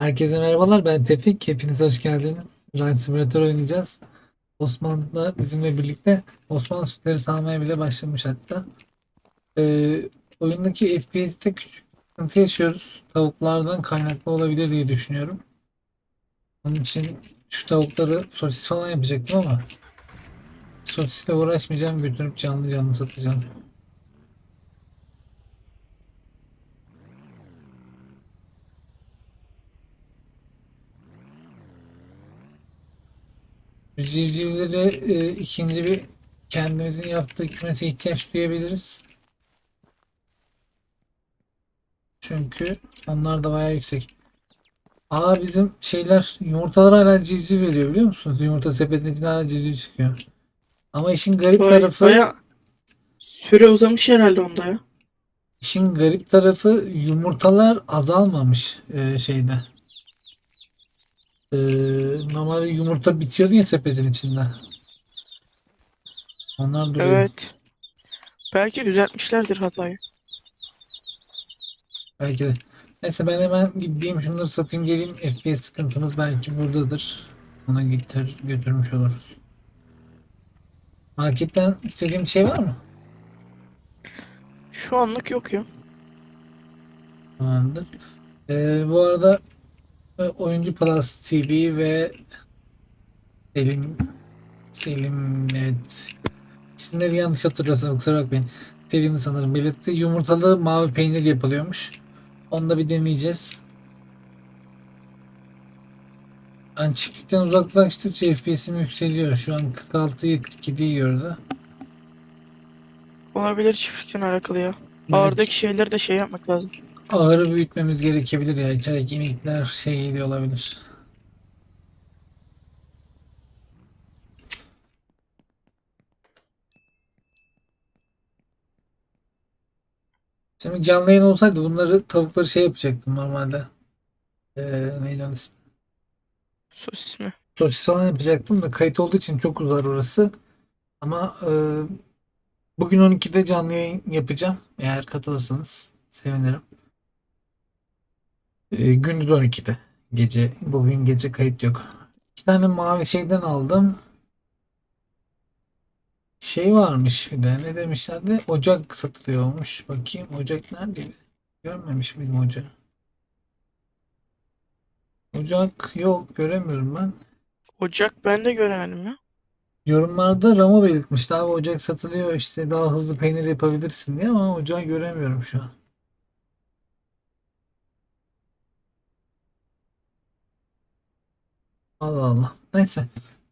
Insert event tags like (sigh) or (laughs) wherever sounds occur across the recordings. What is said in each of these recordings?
Herkese merhabalar. Ben Tevfik. Hepiniz hoş geldiniz. Run Simulator oynayacağız. Osman bizimle birlikte. Osman sütleri sağmaya bile başlamış hatta. Ee, oyundaki FPS'te küçük sıkıntı yaşıyoruz. Tavuklardan kaynaklı olabilir diye düşünüyorum. Onun için şu tavukları sosis falan yapacaktım ama sosisle uğraşmayacağım. Götürüp canlı canlı satacağım. Civcivleri e, ikinci bir kendimizin yaptığı kümese ihtiyaç duyabiliriz. Çünkü onlar da bayağı yüksek. Aa bizim şeyler yumurtalar hala civciv veriyor biliyor musunuz? Yumurta sepetinin içinde hala civciv çıkıyor. Ama işin garip Vay, tarafı baya süre uzamış herhalde onda ya. işin garip tarafı yumurtalar azalmamış e, şeyde. E, normalde yumurta bitiyordu ya sepetin içinde. Onlar duruyor. Evet. Belki düzeltmişlerdir hatayı. Belki de. Neyse ben hemen gideyim şunları satayım geleyim. FPS sıkıntımız belki buradadır. Ona getir, götürmüş oluruz. Marketten istediğim bir şey var mı? Şu anlık yok ya. Tamamdır. Ee, bu arada Oyuncu Plus TV ve Selim Selim evet. İsimleri yanlış hatırlıyorsam kusura bakmayın. Selim sanırım belirtti. Yumurtalı mavi peynir yapılıyormuş. Onu da bir deneyeceğiz. Ben çiftlikten uzaklaştıkça FPS'im yükseliyor. Şu an 46'yı 47'yi gördü. Olabilir çiftlikten alakalı ya. Evet. Ağırdaki şeyleri de şey yapmak lazım. Ağırı büyütmemiz gerekebilir ya. İçerideki inekler şey ediyor olabilir. Şimdi canlı yayın olsaydı bunları tavukları şey yapacaktım normalde. Ee, neydi onun ismi? Sosis mi? Sosis falan yapacaktım da kayıt olduğu için çok uzar orası. Ama e, bugün 12'de canlı yayın yapacağım. Eğer katılırsanız sevinirim. E, gündüz 12'de. Gece. Bugün gece kayıt yok. İki tane mavi şeyden aldım. Şey varmış bir de. Ne demişlerdi? Ocak satılıyormuş. Bakayım ocak neredeydi? Görmemiş miydim ocağı? Ocak yok. Göremiyorum ben. Ocak ben de göremedim ya. Yorumlarda Ramo belirtmişti abi ocak satılıyor işte daha hızlı peynir yapabilirsin diye ama ocağı göremiyorum şu an. Allah Allah. Neyse.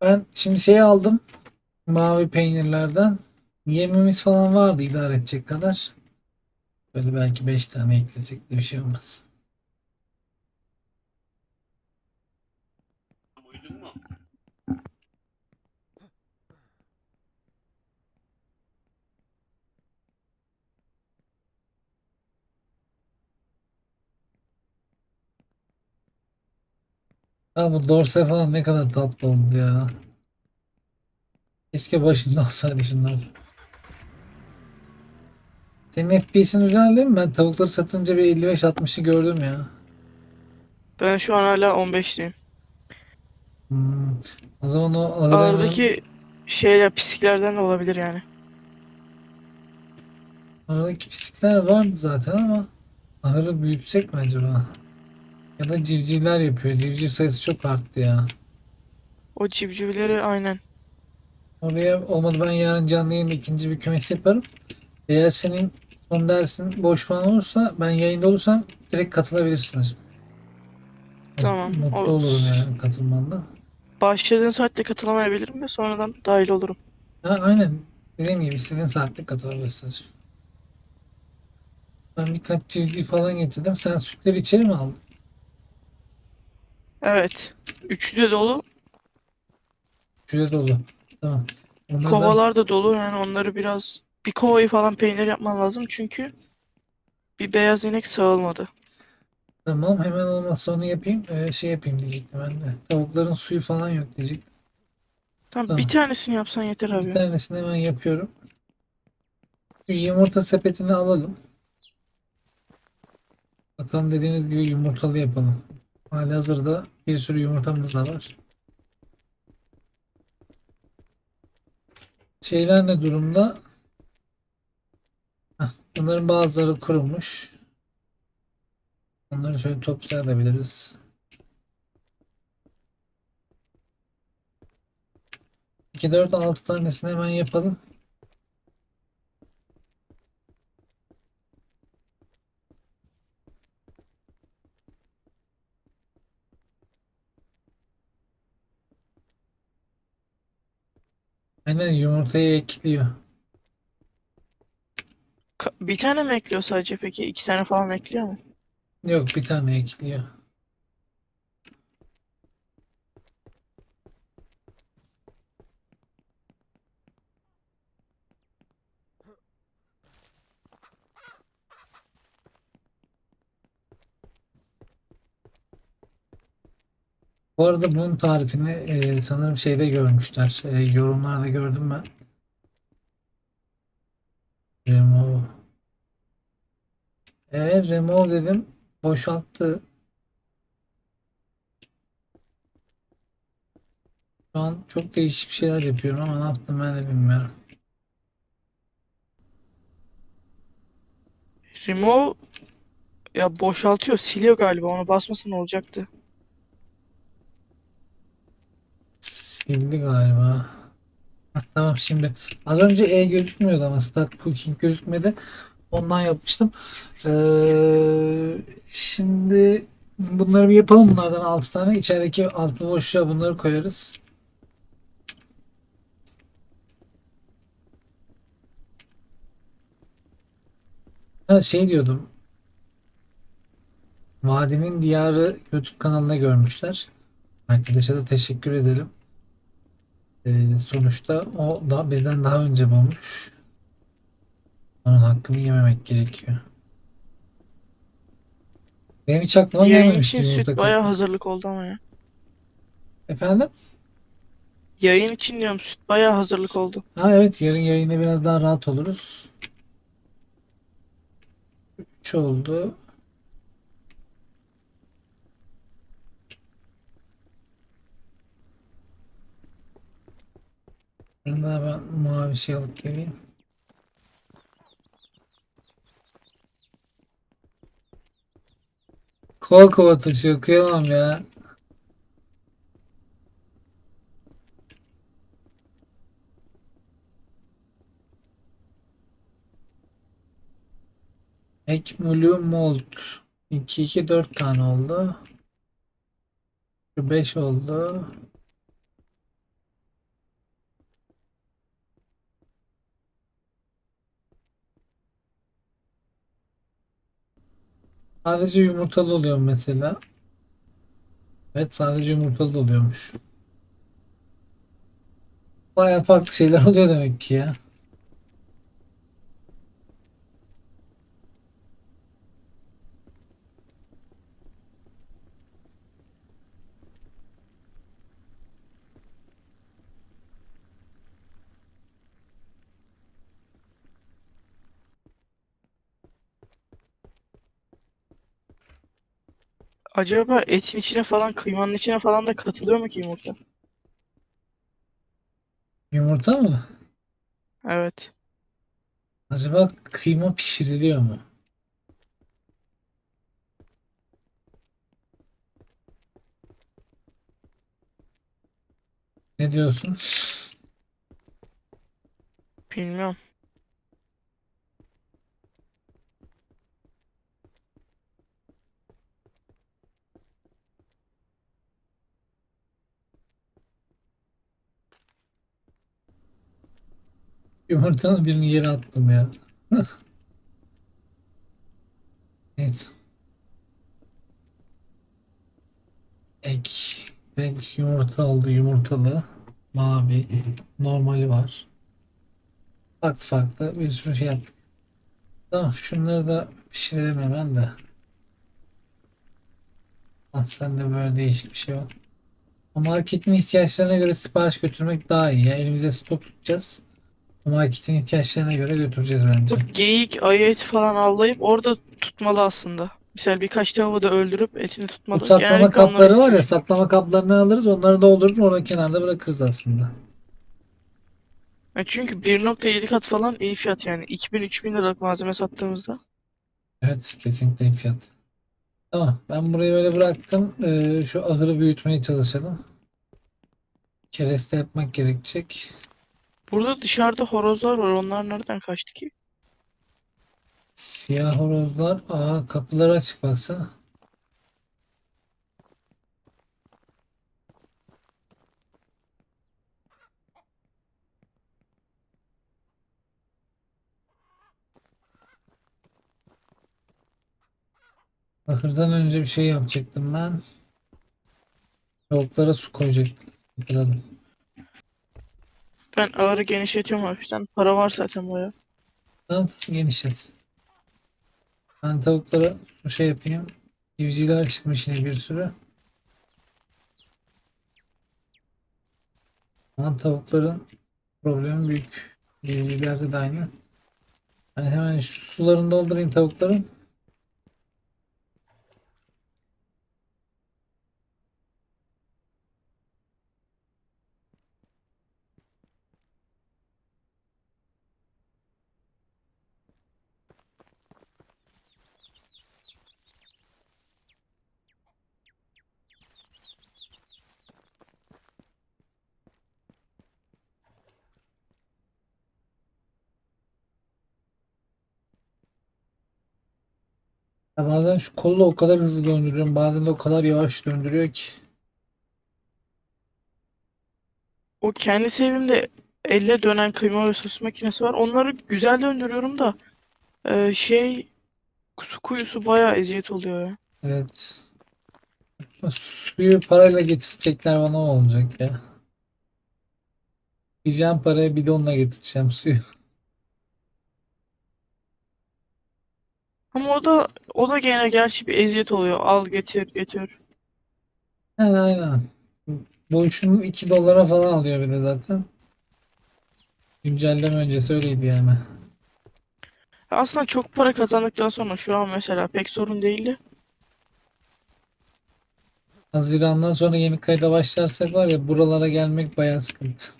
Ben şimdi şeyi aldım. Mavi peynirlerden. Yemimiz falan vardı idare edecek kadar. Böyle belki 5 tane eklesek de bir şey olmaz. Ha bu dorse falan ne kadar tatlı oldu ya. Keşke başında olsaydı şunlar. Senin FPS'in güzel değil mi? Ben tavukları satınca bir 55-60'ı gördüm ya. Ben şu an hala 15'teyim. Hmm. O zaman o hemen- Ağırdaki şeyler pisliklerden de olabilir yani. ahırdaki pislikler vardı zaten ama ahırı büyütsek mi acaba? Ya da civcivler yapıyor. Civciv sayısı çok arttı ya. O civcivleri aynen. Oraya olmadı ben yarın canlı yayında ikinci bir kümes yaparım. Eğer senin son dersin boş falan olursa ben yayında olursam direkt katılabilirsiniz. Tamam, Mutlu olur. olurum yani katılmanda. Başladığın saatte katılamayabilirim de sonradan dahil olurum. Ha, aynen. Dediğim gibi istediğin saatte katılabilirsiniz. Ben birkaç civciv falan getirdim. Sen sütleri içeri mi aldın? Evet. Üçlü de dolu. Şurada dolu. Tamam. Onları ben- Kovalar da dolu yani onları biraz bir kovayı falan peynir yapman lazım çünkü bir beyaz inek sağılmadı. Tamam hemen olmazsa onu yapayım. Ee, şey yapayım diyecektim ben de. Tavukların suyu falan yok diyecektim. Tamam, Tamam. bir tanesini yapsan yeter abi. Bir ya. tanesini hemen yapıyorum. Şu yumurta sepetini alalım. Bakalım dediğiniz gibi yumurtalı yapalım. Halihazırda bir sürü yumurtamız da var. Şeyler ne durumda? Heh, bunların bazıları kurumuş. Onları şöyle toplayabiliriz. 2, 4, 6 tanesini hemen yapalım. Aynen yumurtayı ekliyor. Ka- bir tane mi ekliyor sadece peki? İki tane falan mı ekliyor mu? Yok bir tane ekliyor. Bu arada bunun tarifini e, sanırım şeyde görmüşler. E, yorumlarda gördüm ben. Remove. Evet remove dedim. Boşalttı. Şu an çok değişik şeyler yapıyorum ama ne yaptım ben de bilmiyorum. Remove ya boşaltıyor, siliyor galiba. Onu basmasa ne olacaktı? Sildi galiba. Hah, tamam şimdi. Az önce E gözükmüyordu ama Start Cooking gözükmedi. Ondan yapmıştım. Ee, şimdi bunları bir yapalım. Bunlardan 6 tane. İçerideki altı boşluğa bunları koyarız. Ha, şey diyordum. Vadinin Diyarı YouTube kanalına görmüşler. Arkadaşa da teşekkür edelim. Ee, sonuçta o da bizden daha önce bulmuş. Onun hakkını yememek gerekiyor. Benim hiç aklıma Yayın gelmemişti için süt yumurta bayağı hazırlık oldu ama ya. Efendim? Yayın için diyorum süt bayağı hazırlık oldu. Ha evet yarın yayına biraz daha rahat oluruz. 3 oldu. Daha ben mavi şey alıp geleyim. Kova kova taşıyor kıyamam ya. Ekmülü Mold 2 2 4 tane oldu. 5 oldu. Sadece yumurtalı oluyor mesela. Evet sadece yumurtalı oluyormuş. Baya farklı şeyler oluyor demek ki ya. Acaba etin içine falan, kıymanın içine falan da katılıyor mu ki yumurta? Yumurta mı? Evet. Acaba kıyma pişiriliyor mu? Ne diyorsun? Bilmiyorum. Yumurtanın birini yere attım ya. (laughs) Neyse. Ek. Ek yumurta oldu. Yumurtalı. Mavi. Normali var. Farklı farklı bir sürü şey yaptık. Tamam şunları da pişirelim hemen de. Ah, sen de böyle değişik bir şey var. Marketin ihtiyaçlarına göre sipariş götürmek daha iyi ya. Elimize stok tutacağız. Marketin ihtiyaçlarına göre götüreceğiz bence. Bu geyik, ayı eti falan avlayıp orada tutmalı aslında. Misal birkaç tavuğu da öldürüp etini Bu tutmalı. saklama Genellikle onları kapları var ya istiyor. saklama kaplarını alırız onları doldurur orada kenarda bırakırız aslında. Ya çünkü 1.7 kat falan iyi fiyat yani. 2000-3000 liralık malzeme sattığımızda. Evet kesinlikle iyi fiyat. Tamam ben burayı böyle bıraktım. Ee, şu ahırı büyütmeye çalışalım. Kereste yapmak gerekecek. Burada dışarıda horozlar var. Onlar nereden kaçtı ki? Siyah horozlar. Aa kapıları açık baksana. Ahırdan önce bir şey yapacaktım ben. Tavuklara su koyacaktım. Hatırladım. Ben ağrı genişletiyorum hafiften. Para var zaten baya. Tamam genişlet. Ben tavuklara su şey yapayım. Civcivler çıkmış yine bir sürü. Ama tavukların problemi büyük. Civcivlerde de aynı. Hani hemen şu sularını doldurayım tavukların. Ya bazen şu kolu o kadar hızlı döndürüyorum. Bazen de o kadar yavaş döndürüyor ki. O kendi evimde elle dönen kıyma ve sos makinesi var. Onları güzel döndürüyorum da e, şey su kuyusu bayağı eziyet oluyor ya. Evet. Suyu parayla getirecekler bana olacak ya. Diyeceğim paraya bidonla getireceğim suyu. Ama o da o da gene gerçi bir eziyet oluyor. Al getir getir. Yani aynen. Bu üçünü 2 dolara falan alıyor bir de zaten. Güncelleme öncesi öyleydi yani. Aslında çok para kazandıktan sonra şu an mesela pek sorun değildi. Haziran'dan sonra yeni kayda başlarsak var ya buralara gelmek bayağı sıkıntı.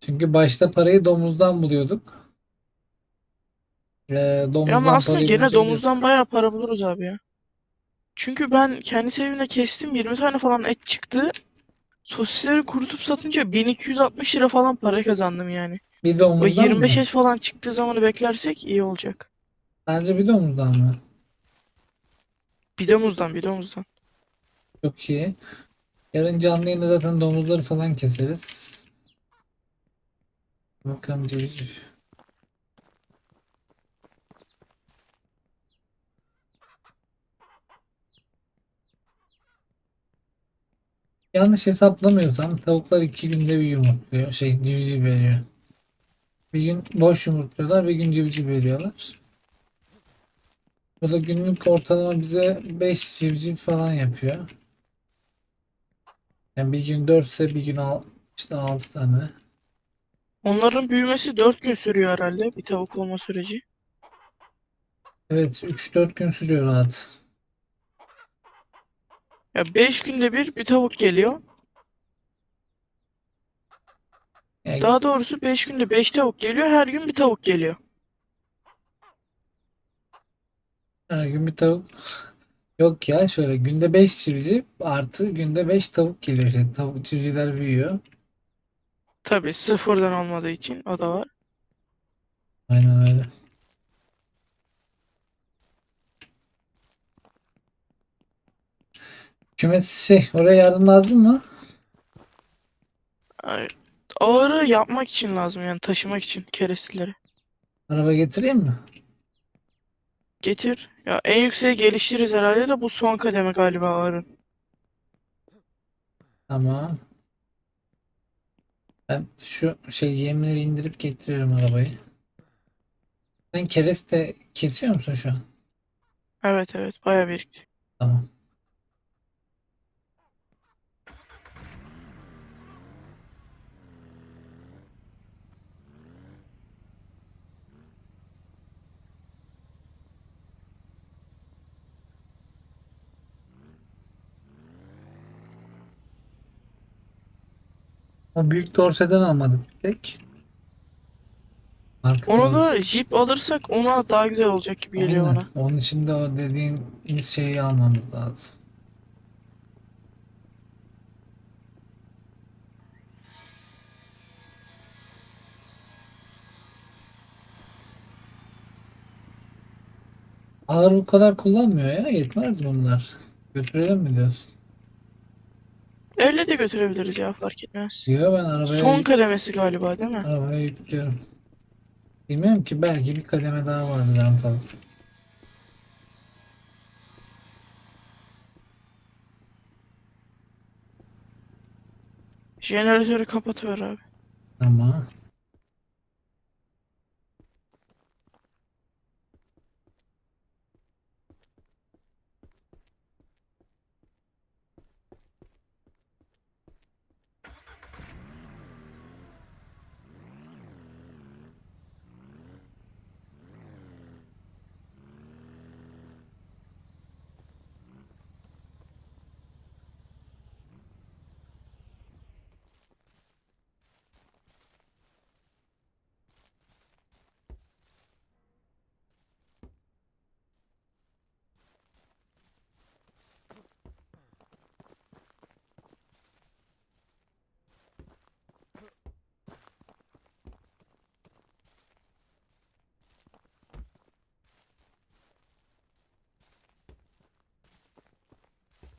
Çünkü başta parayı domuzdan buluyorduk. Ee, Ya ama domuzdan aslında parayı gene bulunca domuzdan bayağı para buluruz abi ya. Çünkü ben kendi evimde kestim 20 tane falan et çıktı. Sosisleri kurutup satınca 1260 lira falan para kazandım yani. bir O domuzdan 25 mı? et falan çıktığı zamanı beklersek iyi olacak. Bence bir domuzdan mı? Bir domuzdan bir domuzdan. Çok iyi. Yarın canlı yayında zaten domuzları falan keseriz. Bakalım civciv. Yanlış hesaplamıyorsam tavuklar iki günde bir yumurtluyor. Şey civciv veriyor. Bir gün boş yumurtluyorlar, bir gün civciv veriyorlar. Bu da günlük ortalama bize 5 civciv falan yapıyor. Yani bir gün 4 ise bir gün al, işte 6 tane. Onların büyümesi 4 gün sürüyor herhalde bir tavuk olma süreci. Evet 3-4 gün sürüyor rahat. Ya 5 günde bir bir tavuk geliyor. Yani Daha doğrusu 5 günde 5 tavuk geliyor. Her gün bir tavuk geliyor. her gün bir tavuk. Yok ya şöyle günde 5 civciv artı günde 5 tavuk geliyor. İşte tavuk civcivler büyüyor. Tabii sıfırdan olmadığı için o da var. Aynen öyle. Kümes şey oraya yardım lazım mı? Yani ağırı yapmak için lazım yani taşımak için keresteleri. Araba getireyim mi? Getir. Ya en yükseğe geliştiririz herhalde de bu son kademe galiba ağırın. Tamam. Ben şu şey yemleri indirip getiriyorum arabayı. Sen kereste kesiyor musun şu an? Evet evet bayağı birikti. Tamam. O büyük dorseden almadık bir tek. Arkada Onu da jip alırsak ona daha güzel olacak gibi geliyor Aynen. bana. Onun için de o dediğin şeyi almamız lazım. Ağır bu kadar kullanmıyor ya. Yetmez bunlar. Götürelim mi diyorsun? Elle de götürebiliriz ya fark etmez. Diyor ben arabaya, Son kademesi galiba değil mi? arabaya yüklüyorum. Bilmiyorum ki belki bir kademe daha vardır en fazla. Jeneratörü kapatıver abi. Ama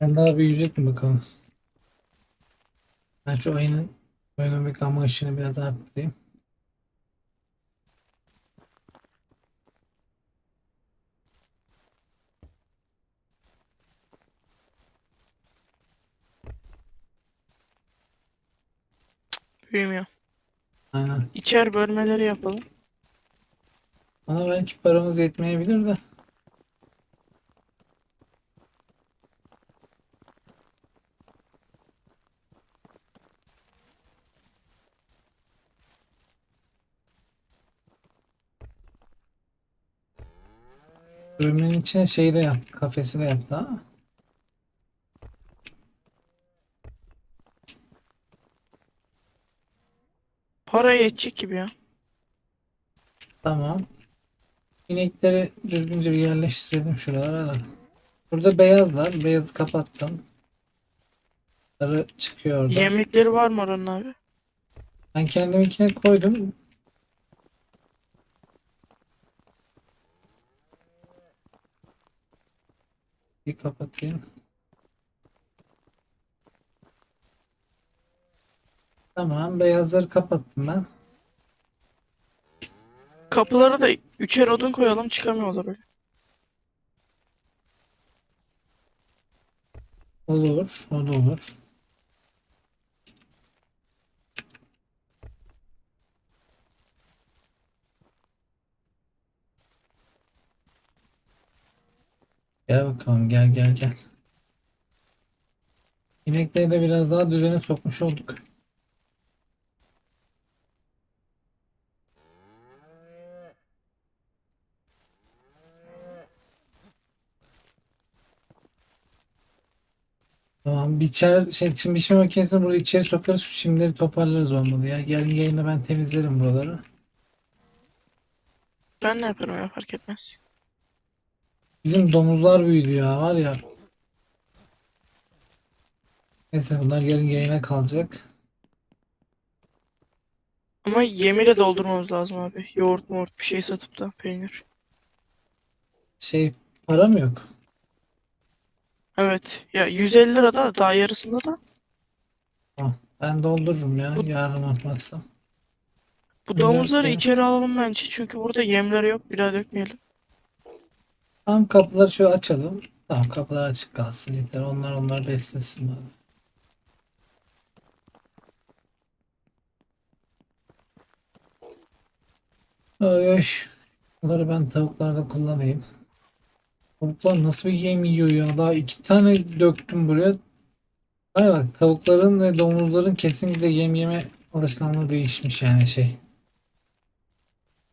ben daha büyüyecek mi bakalım. Ben şu oyunun oyunun bir gamma ışığını biraz arttırayım. Büyümüyor. Aynen. İçer bölmeleri yapalım. Ama belki paramız yetmeyebilir de. Bölmenin içine şeyi de yaptı. Kafesi de yaptı ha. Para yetecek gibi ya. Tamam. İnekleri düzgünce bir yerleştirelim şuralara da. Burada beyaz var. Beyazı kapattım. Sarı çıkıyor orada. Yemlikleri var mı oranın abi? Ben kendiminkine koydum. Bir kapatayım. Tamam, beyazları kapattım ben. Kapılara da üçer odun koyalım çıkamıyorlar öyle. Olur, o da olur. Gel bakalım, gel gel gel. İnekleri de biraz daha düzene sokmuş olduk. Tamam biçer şey çim biçme makinesini buraya içeri sokarız şu çimleri toparlarız olmalı ya. Yarın yayında ben temizlerim buraları. Ben ne yaparım ya fark etmez. Bizim domuzlar büyüdü ya var ya. Neyse bunlar yarın yayına kalacak. Ama yemiyle doldurmamız lazım abi. Yoğurt moğurt bir şey satıp da peynir. Şey para mı yok? Evet. Ya 150 lira da daha yarısında da. Ben doldururum ya Bu- yarın atmazsam. Bu domuzları içeri alalım bence. Çünkü burada yemleri yok. Bir daha dökmeyelim. Tamam kapıları şöyle açalım. Tamam kapılar açık kalsın yeter. Onlar onlar beslesin bari. Ay ay. Bunları ben tavuklarda kullanayım. Tavuklar nasıl bir yem yiyor ya? Daha iki tane döktüm buraya. Hay bak tavukların ve domuzların kesinlikle yem yeme alışkanlığı değişmiş yani şey.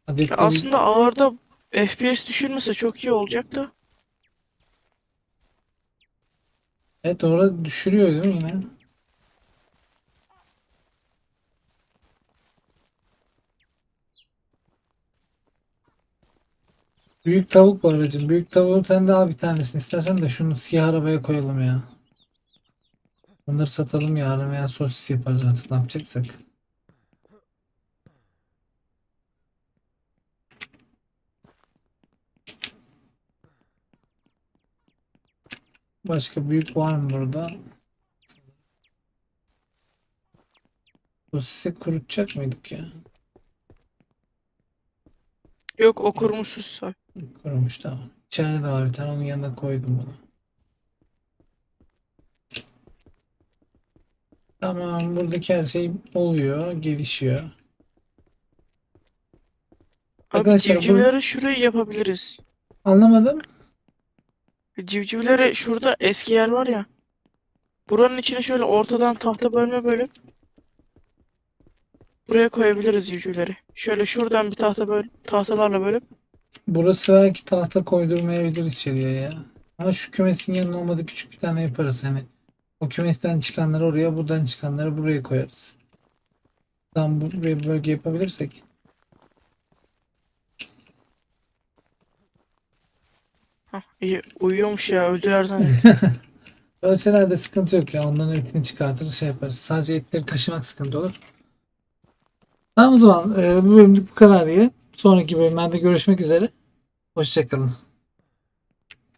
Ya aslında ağırda FPS düşürmese çok iyi olacak da. Evet orada düşürüyor değil mi yine? Büyük tavuk var aracım. Büyük tavuğu sen de al bir tanesini. İstersen de şunu siyah arabaya koyalım ya. Bunları satalım yarın veya sosis yaparız artık ne yapacaksak. Başka büyük var mı burada? Sosisi kurutacak mıydık ya? Yok o kurumsuz say. Kurumuş tamam. İçeride de var bir tane onun yanına koydum bunu. Tamam buradaki her şey oluyor, gelişiyor. Abi Arkadaşlar bu şurayı yapabiliriz. anlamadım. Civcivleri şurada eski yer var ya. Buranın içine şöyle ortadan tahta bölme bölüp buraya koyabiliriz civcivleri. Şöyle şuradan bir tahta böl tahtalarla bölüp Burası belki tahta koydurmayabilir içeriye ya. Ama şu kümesin yanına olmadı küçük bir tane yaparız hani. O kümesten çıkanları oraya, buradan çıkanları buraya koyarız. Tam buraya bir bölge yapabilirsek. Uyuyormuş ya öldüler zannettim. (laughs) Ölseler de sıkıntı yok ya. Onların etini çıkartır şey yaparız. Sadece etleri taşımak sıkıntı olur. Tamam o zaman e, bu bölümlük bu kadar diye. Sonraki bölümlerde görüşmek üzere. Hoşçakalın.